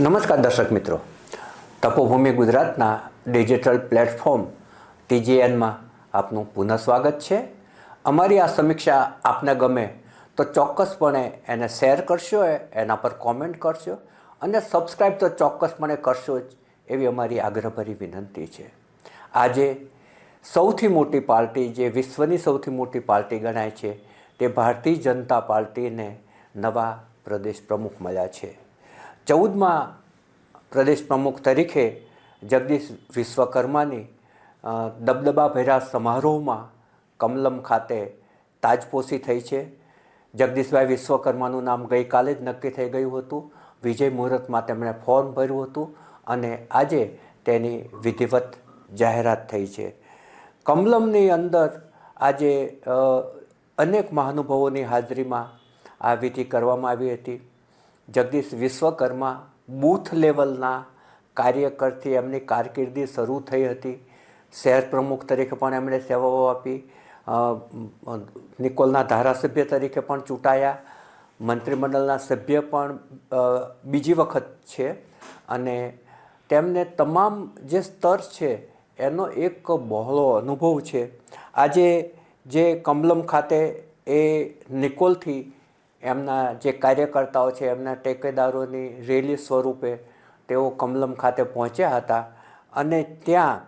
નમસ્કાર દર્શક મિત્રો. તપોભૂમિ ગુજરાતના ડિજિટલ પ્લેટફોર્મ ટીજીએનમાં આપનું પુનઃ સ્વાગત છે. અમારી આ સમીક્ષા આપને ગમે તો ચોક્કસપણે એને શેર કરશો, એના પર કોમેન્ટ કરશો અને સબસ્ક્રાઈબ તો ચોક્કસપણે કરશો જ એવી અમારી આગ્રહભરી વિનંતી છે. આજે સૌથી મોટી પાર્ટી જે વિશ્વની સૌથી મોટી પાર્ટી ગણાય છે તે ભારતીય જનતા પાર્ટીને નવા પ્રદેશ પ્રમુખ મળ્યા છે. ચૌદમાં પ્રદેશ પ્રમુખ તરીકે જગદીશ વિશ્વકર્માની દબદબાભેરા સમારોહમાં કમલમ ખાતે તાજપોશી થઈ છે. જગદીશભાઈ વિશ્વકર્માનું નામ ગઈકાલે જ નક્કી થઈ ગયું હતું. વિજય મુહૂર્તમાં તેમણે ફોર્મ ભર્યું હતું અને આજે તેની વિધિવત જાહેરાત થઈ છે. કમલમની અંદર આજે અનેક મહાનુભાવોની હાજરીમાં આ વિધિ કરવામાં આવી હતી. જગદીશ વિશ્વકર્મા બૂથ લેવલના કાર્યકરથી એમની કારકિર્દી શરૂ થઈ હતી. શહેર પ્રમુખ તરીકે પણ એમણે સેવાઓ આપી. નિકોલના ધારાસભ્ય તરીકે પણ ચૂંટાયા. મંત્રીમંડળના સભ્ય પણ બીજી વખત છે. અને તેમને તમામ જે સ્તર છે, એનો એક બહોળો અનુભવ છે. આજે જે કમલમ ખાતે એ નિકોલથી એમના જે કાર્યકર્તાઓ છે, એમના ટેકેદારોની રેલી સ્વરૂપે તેઓ કમલમ ખાતે પહોંચ્યા હતા અને ત્યાં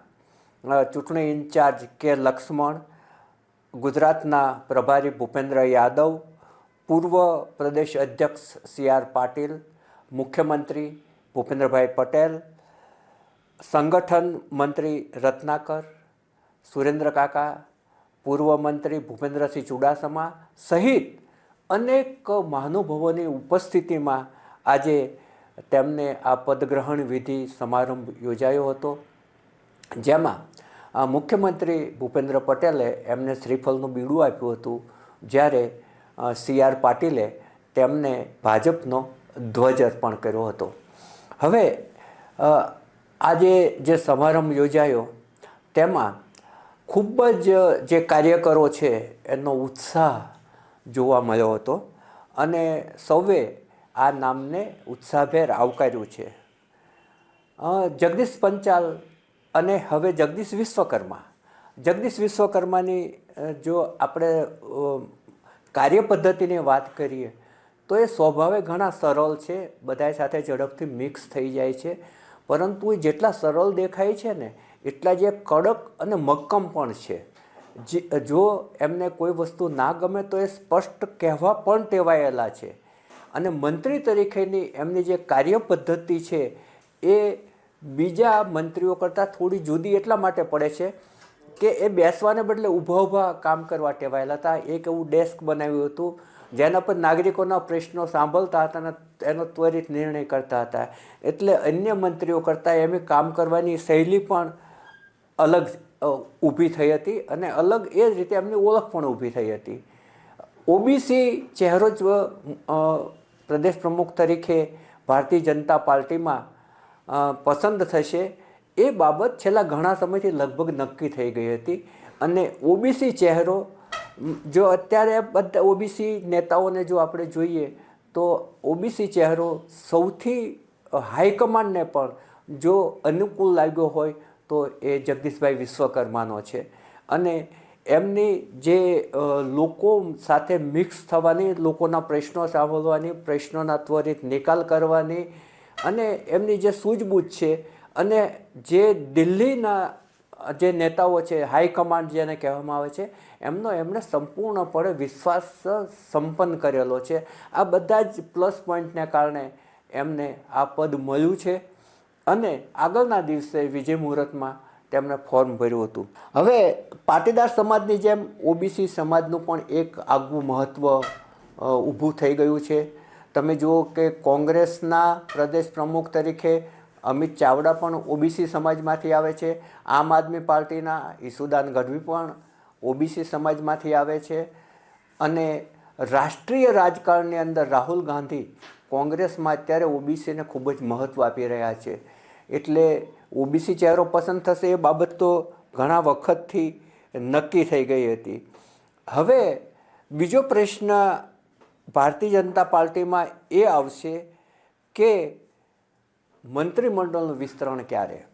ચૂંટણી ઇન્ચાર્જ કે લક્ષ્મણ, ગુજરાતના પ્રભારી ભૂપેન્દ્ર યાદવ, પૂર્વ પ્રદેશ અધ્યક્ષ સી આર પાટીલ, મુખ્યમંત્રી ભૂપેન્દ્રભાઈ પટેલ, સંગઠન મંત્રી રત્નાકર, સુરેન્દ્ર કાકા, પૂર્વ મંત્રી ભૂપેન્દ્રસિંહ ચુડાસમા સહિત અનેક મહાનુભાવોની ઉપસ્થિતિમાં આજે તેમને આ પદગ્રહણ વિધિ સમારંભ યોજાયો હતો. જેમાં મુખ્યમંત્રી ભૂપેન્દ્ર પટેલે એમને શ્રીફળનું બીડું આપ્યું હતું. જ્યારે સી. આર. પાટીલે તેમને ભાજપનો ધ્વજ અર્પણ કર્યો હતો. હવે આજે જે સમારંભ યોજાયો, તેમાં ખૂબ જ જે કાર્યકરો છે, એનો ઉત્સાહ જોવા મળ્યો હતો. અને સૌએ આ નામને ઉત્સાહભેર આવકાર્યું છે. જગદીશ પંચાલ અને હવે જગદીશ વિશ્વકર્મા. જગદીશ વિશ્વકર્માની જો આપણે કાર્ય કાર્યપદ્ધતિની વાત કરીએ, તો એ સ્વભાવે ઘણા સરળ છે બધા સાથે ઝડપથી મિક્સ થઈ જાય છે. પરંતુ એ જેટલા સરળ દેખાય છે ને, એટલા જે કડક અને મક્કમ પણ છે. જે એમને કોઈ વસ્તુ ના ગમે તો એ સ્પષ્ટ કહેવા પણ ટેવાયેલા છે. અને મંત્રી તરીકેની એમની જે કાર્ય પદ્ધતિ છે, એ બીજા મંત્રીઓ કરતાં થોડી જુદી એટલા માટે પડે છે કે એ બેસવાને બદલે ઊભા ઊભા કામ કરવા ટેવાયેલા હતા. એક એવું ડેસ્ક બનાવ્યું હતું, જેના પર નાગરિકોના પ્રશ્નો સાંભળતા હતા અને એનો ત્વરિત નિર્ણય કરતા હતા. એટલે અન્ય મંત્રીઓ કરતાં એમની કામ કરવાની શૈલી પણ અલગ ઊભી થઈ હતી અને અલગ એ જ રીતે એમની ઓળખ પણ ઊભી થઈ હતી. ઓબીસી ચહેરો જ પ્રદેશ પ્રમુખ તરીકે ભારતીય જનતા પાર્ટીમાં પસંદ થશે. એ બાબત છેલ્લા ઘણા સમયથી લગભગ નક્કી થઈ ગઈ હતી. અને ઓબીસી ચહેરો, જો અત્યારે બધા ઓબીસી નેતાઓને જો આપણે જોઈએ, તો ઓબીસી ચહેરો સૌથી હાઈકમાન્ડને પણ જો અનુકૂળ લાગ્યો હોય તો એ જગદીશભાઈ વિશ્વકર્માનો છે. અને એમની જે લોકો સાથે મિક્સ થવાની, લોકોના પ્રશ્નો સાંભળવાની, પ્રશ્નોના ત્વરિત નિકાલ કરવાની અને એમની જે સૂઝબૂછ છે અને જે દિલ્હીના જે નેતાઓ છે હાઈકમાન્ડ જેને કહેવામાં આવે છે, એમનો એમણે સંપૂર્ણપણે વિશ્વાસ સંપન્ન કરેલો છે. આ બધા જ પ્લસ પોઈન્ટને કારણે એમને આ પદ મળ્યું છે. અને આગળના દિવસે વિજય મુહૂર્તમાં તેમણે ફોર્મ ભર્યું હતું. હવે પાટીદાર સમાજની જેમ ઓબીસી સમાજનું પણ એક આગવું મહત્ત્વ ઊભું થઈ ગયું છે. તમે જુઓ કે કોંગ્રેસના પ્રદેશ પ્રમુખ તરીકે અમિત ચાવડા પણ ઓબીસી સમાજમાંથી આવે છે. આમ આદમી પાર્ટીના ઈસુદાન ગઢવી પણ ઓબીસી સમાજમાંથી આવે છે. અને રાષ્ટ્રીય રાજકારણની અંદર રાહુલ ગાંધી કોંગ્રેસમાં અત્યારે ઓબીસીને ખૂબ જ મહત્ત્વ આપી રહ્યા છે. એટલે ઓબીસી ચહેરો પસંદ થશે એ બાબત તો ઘણા વખતથી નક્કી થઈ ગઈ હતી. હવે બીજો પ્રશ્ન ભારતીય જનતા પાર્ટીમાં એ આવશે કે મંત્રીમંડળનું વિસ્તરણ ક્યારે?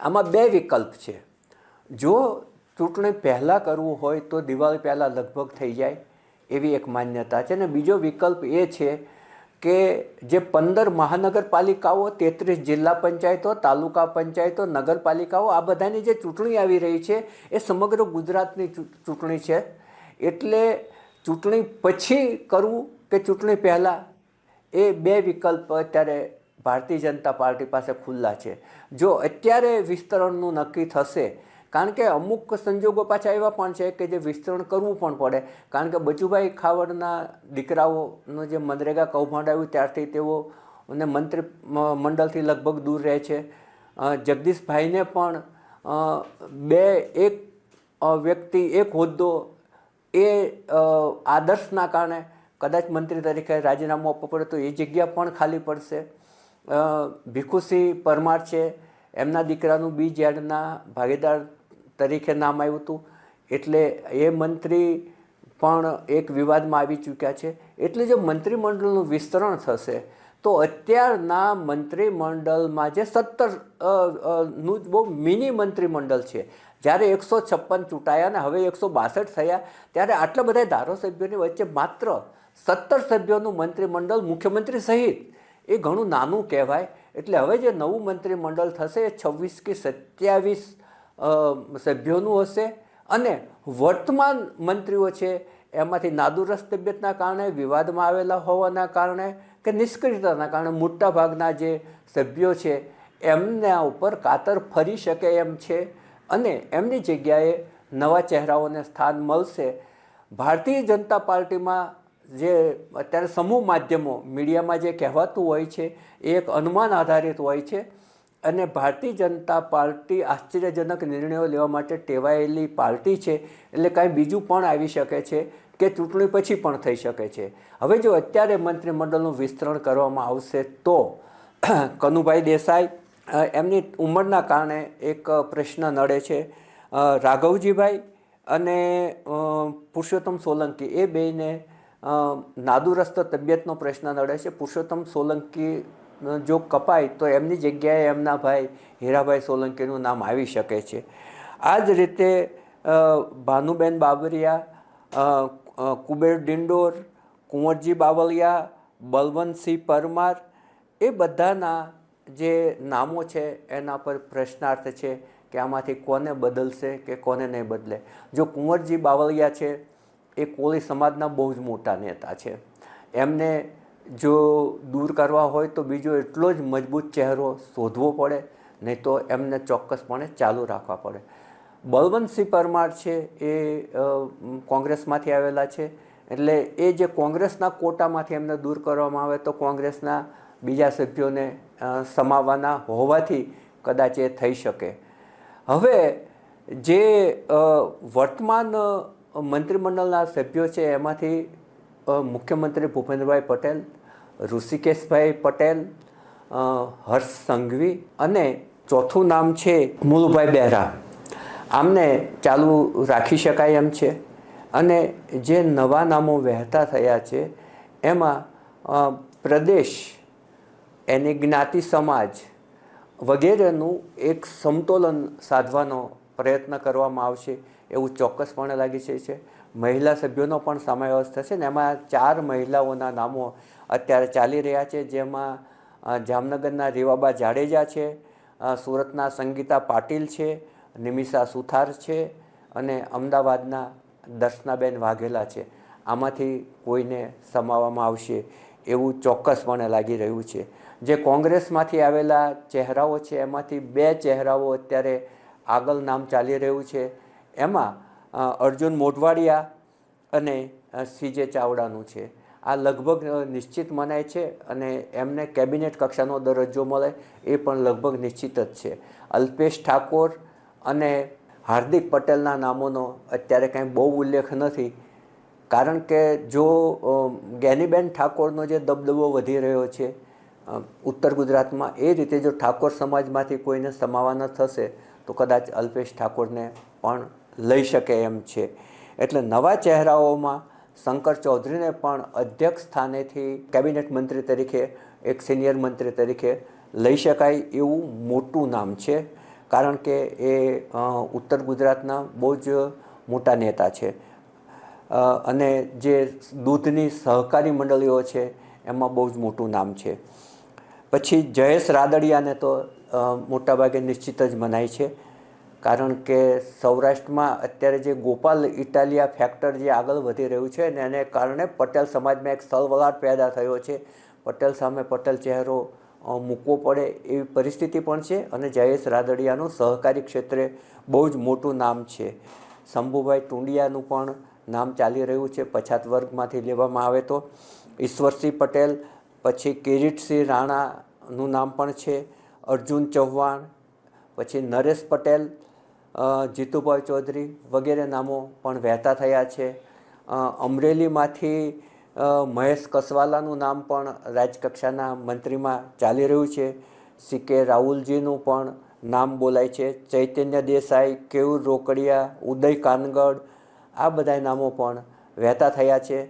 આમાં બે વિકલ્પ છે. જો ચૂંટણી પહેલાં કરવું હોય તો દિવાળી પહેલાં લગભગ થઈ જાય એવી એક માન્યતા છે. અને બીજો વિકલ્પ એ છે કે જે પંદર મહાનગરપાલિકાઓ, તેત્રીસ જિલ્લા પંચાયતો, તાલુકા પંચાયતો, નગરપાલિકાઓ, આ બધાની જે ચૂંટણી આવી રહી છે, એ સમગ્ર ગુજરાતની ચૂંટણી છે. એટલે ચૂંટણી પછી કરવું કે ચૂંટણી પહેલાં, એ બે વિકલ્પ અત્યારે ભારતીય જનતા પાર્ટી પાસે ખુલ્લા છે. જો અત્યારે વિસ્તરણનું નક્કી થશે કારણ કે અમુક સંજોગો પાછા એવા પણ છે કે જે વિસ્તરણ કરવું પણ પડે. કારણ કે બચુભાઈ ખાવડના દીકરાઓનું જે મનરેગા કૌભાંડ આવ્યું ત્યારથી તેઓ અને મંત્રી મંડળથી લગભગ દૂર રહે છે. જગદીશભાઈને પણ બે, એક વ્યક્તિ, એક હોદ્દો એ આદર્શના કારણે કદાચ મંત્રી તરીકે રાજીનામું આપવું પડે તો એ જગ્યા પણ ખાલી પડશે. ભીખુસિંહ પરમાર છે. એમના દીકરાનું બી જેડના ભાગીદાર તરીકે નામ આવ્યું હતું. એટલે એ મંત્રી પણ એક વિવાદમાં આવી ચૂક્યા છે. એટલે જો મંત્રીમંડળનું વિસ્તરણ થશે, તો અત્યારના મંત્રીમંડળમાં જે સત્તરનું બહુ મિની મંત્રીમંડળ છે. જ્યારે એકસો છપ્પન ચૂંટાયા અને હવે એકસો બાસઠ થયા, ત્યારે આટલા બધા ધારાસભ્યોની વચ્ચે માત્ર સત્તર સભ્યોનું મંત્રીમંડળ મુખ્યમંત્રી સહિત, એ ઘણું નાનું કહેવાય. એટલે હવે જે નવું મંત્રીમંડળ થશે એ છવ્વીસ કે સત્યાવીસ સભ્યોનું હશે અને વર્તમાન મંત્રીઓ છે, એમાંથી નાદુરસ્ત તબિયતના કારણે, વિવાદમાં આવેલા હોવાના કારણે કે નિષ્ક્રિયતાના કારણે મોટાભાગના જે સભ્યો છે, એમના ઉપર કાતર ફરી શકે એમ છે અને એમની જગ્યાએ નવા ચહેરાઓને સ્થાન મળશે. ભારતીય જનતા પાર્ટીમાં જે અત્યારે સમૂહ માધ્યમો, મીડિયામાં જે કહેવાતું હોય છે, એ એક અનુમાન આધારિત હોય છે. અને ભારતીય જનતા પાર્ટી આશ્ચર્યજનક નિર્ણયો લેવા માટે ટેવાયેલી પાર્ટી છે, એટલે કાંઈ બીજું પણ આવી શકે છે કે ચૂંટણી પછી પણ થઈ શકે છે. હવે જો અત્યારે મંત્રીમંડળનું વિસ્તરણ કરવામાં આવશે તો કનુભાઈ દેસાઈ એમની ઉંમરના કારણે એક પ્રશ્ન નડે છે. રાઘવજીભાઈ અને પુરુષોત્તમ સોલંકી, એ બેયને નાદુરસ્ત તબિયતનો પ્રશ્ન નડે છે. પુરુષોત્તમ સોલંકી જો કપાય તો એમની જગ્યાએ એમના ભાઈ હીરાભાઈ સોલંકીનું નામ આવી શકે છે. આ જ રીતે ભાનુબેન બાબરિયા કુબેર ડિંડોર, કુંવરજી બાવલિયા, બલવંતસિંહ પરમાર, એ બધાના જે નામો છે એના પર પ્રશ્નાર્થ છે કે આમાંથી કોને બદલશે કે કોને નહીં બદલે. જો કુંવરજી બાવલિયા છે, એ કોળી સમાજના બહુ જ મોટા નેતા છે. એમને જો દૂર કરવા હોય તો બીજો એટલો જ મજબૂત ચહેરો શોધવો પડે, નહીં તો એમને ચોક્કસપણે ચાલુ રાખવા પડે. બળવંતસિંહ પરમાર છે એ કોંગ્રેસમાંથી આવેલા છે. એટલે એ જે કોંગ્રેસના કોટામાંથી એમને દૂર કરવામાં આવે તો કોંગ્રેસના બીજા સભ્યોને સમાવવાના હોવાથી કદાચ એ થઈ શકે. હવે જે વર્તમાન મંત્રીમંડળના સભ્યો છે એમાંથી મુખ્યમંત્રી ભૂપેન્દ્રભાઈ પટેલ, ઋષિકેશભાઈ પટેલ હર્ષ સંઘવી અને ચોથું નામ છે મુલુભાઈ બહેરા. આમને ચાલુ રાખી શકાય એમ છે. અને જે નવા નામો વહેતા થયા છે, એમાં પ્રદેશ, એની જ્ઞાતિ સમાજ વગેરેનું એક સમતોલન સાધવાનો પ્રયત્ન કરવામાં આવશે એવું ચોક્કસપણે લાગી છે. મહિલા સભ્યોનો પણ સમાવેશ થશે ને એમાં ચાર મહિલાઓના નામો અત્યારે ચાલી રહ્યા છે, જેમાં જામનગરના રેવાબા જાડેજા છે સુરતના સંગીતા પાટીલ છે, નિમિષા સુથાર છે અને અમદાવાદના દર્શનાબેન વાઘેલા છે. આમાંથી કોઈને સમાવવામાં આવશે એવું ચોક્કસપણે લાગી રહ્યું છે. જે કોંગ્રેસમાંથી આવેલા ચહેરાઓ છે, એમાંથી બે ચહેરાઓ અત્યારે આગળ નામ ચાલી રહ્યું છે. એમાં અર્જુન મોઢવાડિયા અને સીજે ચાવડાનું છે. આ લગભગ નિશ્ચિત મનાય છે અને એમને કેબિનેટ કક્ષાનો દરજ્જો મળે એ પણ લગભગ નિશ્ચિત જ છે. અલ્પેશ ઠાકોર અને હાર્દિક પટેલના નામોનો અત્યારે કાંઈ બહુ ઉલ્લેખ નથી. કારણ કે જો જ્ઞાનીબેન ઠાકોરનો જે દબદબો વધી રહ્યો છે ઉત્તર ગુજરાતમાં, એ રીતે જો ઠાકોર સમાજમાંથી કોઈને સમાવાના થશે, તો કદાચ અલ્પેશ ઠાકોરને પણ લઈ શકે એમ છે. એટલે નવા ચહેરાઓમાં શંકર ચૌધરીને પણ અધ્યક્ષ સ્થાનેથી કેબિનેટ મંત્રી તરીકે, એક સિનિયર મંત્રી તરીકે લઈ શકાય એવું મોટું નામ છે. કારણ કે એ ઉત્તર ગુજરાતના બહુ જ મોટા નેતા છે. અને જે દૂધની સહકારી મંડળીઓ છે, એમાં બહુ જ મોટું નામ છે. પછી જયેશ રાદડિયાને તો મોટાભાગે નિશ્ચિત જ મનાય છે. કારણ કે સૌરાષ્ટ્રમાં અત્યારે જે ગોપાલ ઇટાલિયા ફેક્ટર જે આગળ વધી રહ્યું છે ને એને કારણે પટેલ સમાજમાં એક સળવળાટ પેદા થયો છે. પટેલ સામે પટેલ ચહેરો મૂકવો પડે એવી પરિસ્થિતિ પણ છે અને જયેશ રાદડિયાનું સહકારી ક્ષેત્રે બહુ જ મોટું નામ છે. શંભુભાઈ ટુંડિયાનું પણ નામ ચાલી રહ્યું છે પછાત વર્ગમાંથી લેવામાં આવે તો. ઈશ્વરસિંહ પટેલ, પછી કિરીટસિંહ રાણાનું નામ પણ છે. અર્જુન ચૌહાણ, પછી નરેશ પટેલ જીતુભાઈ ચૌધરી વગેરે નામો પણ વહેતા થયા છે. અમરેલીમાંથી મહેશ કસવાલાનું નામ પણ રાજકક્ષાના મંત્રીમાં ચાલી રહ્યું છે. સી કે રાહુલજીનું પણ નામ બોલાય છે. ચૈતન્ય દેસાઈ કેયુર રોકડિયા, ઉદય કાનગડ, આ બધા નામો પણ વહેતા થયા છે.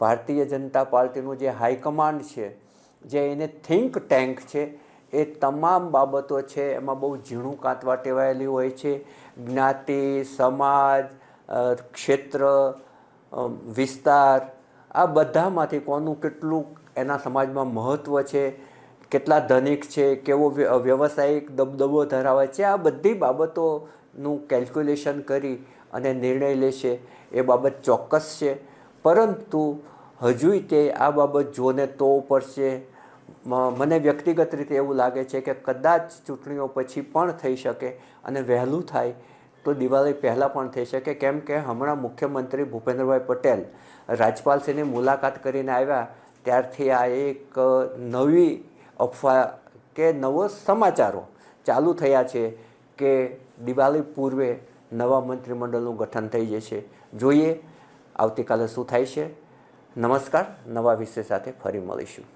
ભારતીય જનતા પાર્ટીનું જે હાઈકમાન્ડ છે, જે એને થિંક ટેન્ક છે એ તમામ બાબતો છે, એમાં બહુ ઝીણું કાંતવા ટેવાયેલી હોય છે. જ્ઞાતિ, સમાજ ક્ષેત્ર વિસ્તાર, આ બધામાંથી કોનું કેટલું એના સમાજમાં મહત્ત્વ છે, કેટલા ધનિક છે, કેવો વ્યવસાયિક દબદબો ધરાવે છે, આ બધી બાબતોનું કેલ્ક્યુલેશન કરી અને નિર્ણય લેશે એ બાબત ચોક્કસ છે. પરંતુ હજુય તે આ બાબત જોને તો પડશે. મને વ્યક્તિગત રીતે એવું લાગે છે કે કદાચ ચૂંટણીઓ પછી પણ થઈ શકે અને વહેલું થાય તો દિવાળી પહેલાં પણ થઈ શકે. કેમ કે હમણાં મુખ્યમંત્રી ભૂપેન્દ્રભાઈ પટેલ રાજપાલસિંહની મુલાકાત કરીને આવ્યા. ત્યારથી આ એક નવી અફવા કે નવો સમાચારો ચાલુ થયા છે કે દિવાળી પૂર્વે નવા મંત્રીમંડળનું ગઠન થઈ જશે. જોઈએ આવતીકાલે શું થાય છે. નમસ્કાર. નવા વિષય સાથે ફરી મળીશું.